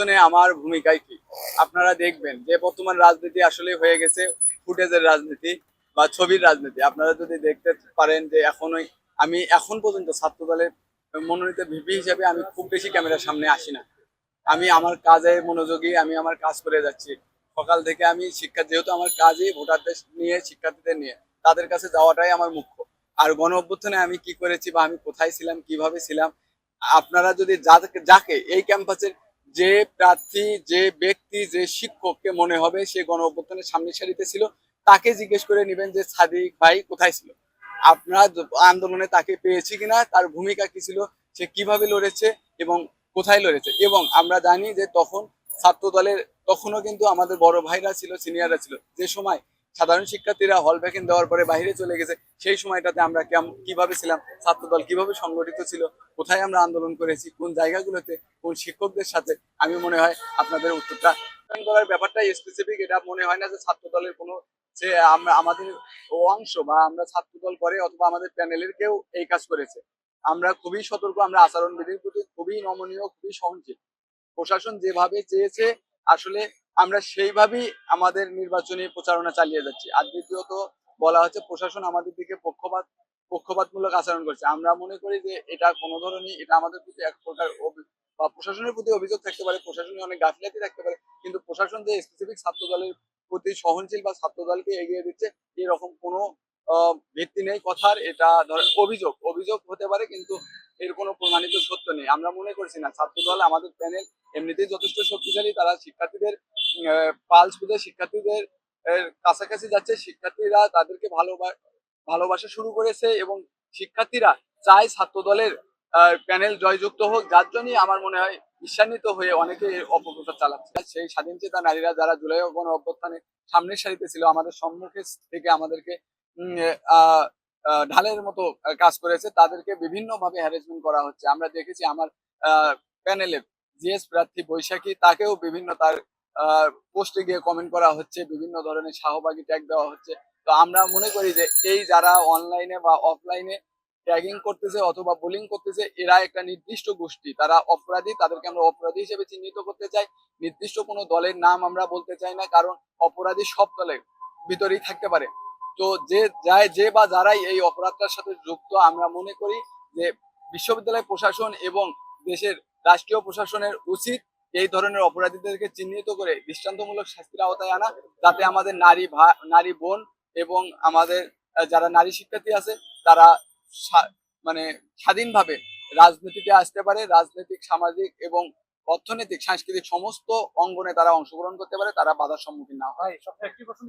গণঅভ্যুত্থানে আমার ভূমিকায় কি? আপনারা দেখবেন যে বর্তমান রাজনীতি আসলে হয়ে গেছে, ফুটেজের রাজনীতি বা ছবির রাজনীতি। আপনারা যদি দেখতে পারেন যে এখনোই আমি এখন পর্যন্ত ছাত্র দলের মনোনীত ভিপি হিসেবে আমি খুব বেশি ক্যামেরার সামনে আসি না। আমি আমার কাজে মনোযোগী, আমি আমার কাজ করে যাচ্ছি। সকাল থেকে আমি শিক্ষা, যেহেতু আমার কাজই ভোটারদের নিয়ে, শিক্ষার্থীদের নিয়ে, তাদের কাছে যাওয়াটাই আমার মুখ্য। আর গণ অভ্যুত্থানে আমি কি করেছি বা আমি কোথায় ছিলাম, কীভাবে ছিলাম, আপনারা যদি যাকে এই ক্যাম্পাসের যে প্রার্থী, যে ব্যক্তি, যে শিক্ষককে মনে হবে সে গণ অভ্যুত্থানের সামনের সারিতে ছিল, তাকে জিজ্ঞেস করে নেবেন যে সাদিক ভাই কোথায় ছিল? আপনার আন্দোলনে তাকে পেয়েছি কিনা, তার ভূমিকা কি ছিল, সে কীভাবে লড়েছে এবং কোথায় লড়েছে? এবং আমরা জানি যে তখন ছাত্র দলের তখনও কিন্তু আমাদের বড় ভাইরা ছিল, সিনিয়ররা ছিল। যে সময় সাধারণ শিক্ষার্থীরা হল ভ্যাকেন্ট দেওয়ার পরে বাইরে চলে গেছে। সেই সময়টাতে আমরা কীভাবে ছিলাম? ছাত্র দল কীভাবে সংগঠিত ছিল? কোথায় আমরা আন্দোলন করেছি? কোন জায়গাগুলোতে? কোন শিক্ষকদের সাথে? আমি মনে হয় আপনাদের উত্তরটা করার ব্যাপারটা স্পেসিফিক এটা মনে হয় না যে ছাত্র দলের কোনো যে আমরা, আমাদের অংশ বা আমরা ছাত্র দল করে অথবা আমাদের প্যানেলের কেউ এই কাজ করেছে। আমরা খুবই সতর্ক, আমরা আচরণবিধির প্রতি খুবই নমনীয়, খুবই সহনশীল। প্রশাসন যেভাবে চেয়েছে, আসলে আমরা সেইভাবেই আমাদের নির্বাচনী প্রচারণা চালিয়ে যাচ্ছি। আর দ্বিতীয়ত বলা হচ্ছে প্রশাসন আমাদের দিকে পক্ষপাত, পক্ষপাতমূলক আচরণ করছে। আমরা মনে করি যে এটা কোনো ধরনের, এটা আমাদের প্রতি এক প্রকার বা প্রশাসনের প্রতি অভিযোগ থাকতে পারে, প্রশাসনে অনেক গাফিলাতি থাকতে পারে, কিন্তু প্রশাসন যে স্পেসিফিক ছাত্র দলের প্রতি সহনশীল বা ছাত্র দলকে এগিয়ে দিচ্ছে, এরকম কোনো ভিত্তি নেই কথার, এটা ধর অভিযোগ। অভিযোগ হতে পারে, কিন্তু এর কোনো প্রমাণিত সত্য নেই। আমরা মনে করছি না ছাত্র দল আমাদের প্যানেল এমনিতেই যথেষ্ট শক্তিশালী। তারা শিক্ষার্থীদের পালস বুঝে শিক্ষার্থীদের কাছাকাছি যাচ্ছে। শিক্ষার্থীরা তাদেরকে ভালোবা ভালোবাসা শুরু করেছে এবং শিক্ষার্থীরা চায় ছাত্র দলের প্যানেল জয়যুক্ত হোক। যার জন্যই আমার মনে হয় ঈর্ষান্বিত হয়ে অনেকে অপপ্রচার চালাচ্ছে। সেই স্বাধীন চেতা নারীরা যারা জুলাই গণ অভ্যুত্থানে সামনের সারিতে ছিল আমাদের সম্মুখে থেকে আমাদেরকে আহ, ঢালের মতো কাজ করেছে। তাদেরকে বিভিন্ন ভাবে হ্যারাসমেন্ট করা হচ্ছে। আমরা দেখেছি আমার প্যানেলে জিএস প্রার্থী বৈশাখী, তাকেও বিভিন্ন তার পোস্টে গিয়ে কমেন্ট করা হচ্ছে। বিভিন্ন ধরনের শাহবাগী ট্যাগ দেওয়া হচ্ছে। তো আমরা মনে করি যে এই যারা অনলাইনে বা অফলাইনে ট্যাগিং করতেছে অথবা বোলিং করতেছে, এরা একটা নির্দিষ্ট গোষ্ঠী। তারা অপরাধী, তাদেরকে আমরা অপরাধী হিসেবে চিহ্নিত করতে চাই। নির্দিষ্ট কোনো দলের নাম আমরা বলতে চাই না, কারণ অপরাধী সব দলের ভিতরেই থাকতে পারে। তো যে যায় যে বা যারাই এই অপরাধটার সাথে যুক্ত, আমরা মনে করি যে বিশ্ববিদ্যালয় প্রশাসন এবং দেশের রাষ্ট্রীয় প্রশাসনের উচিত এই ধরনের অপরাধীদেরকে চিহ্নিত করে দৃষ্টান্তমূলক শাস্তির আওতায় আনা, যাতে আমাদের নারী নারী বোন এবং আমাদের যারা নারী শিক্ষার্থী আছে, তারা মানে স্বাধীনভাবে রাজনীতিতে আসতে পারে, রাজনৈতিক, সামাজিক এবং অর্থনৈতিক, সাংস্কৃতিক সমস্ত অঙ্গনে তারা অংশগ্রহণ করতে পারে, তারা বাধার সম্মুখীন না হয়। একটি প্রশ্ন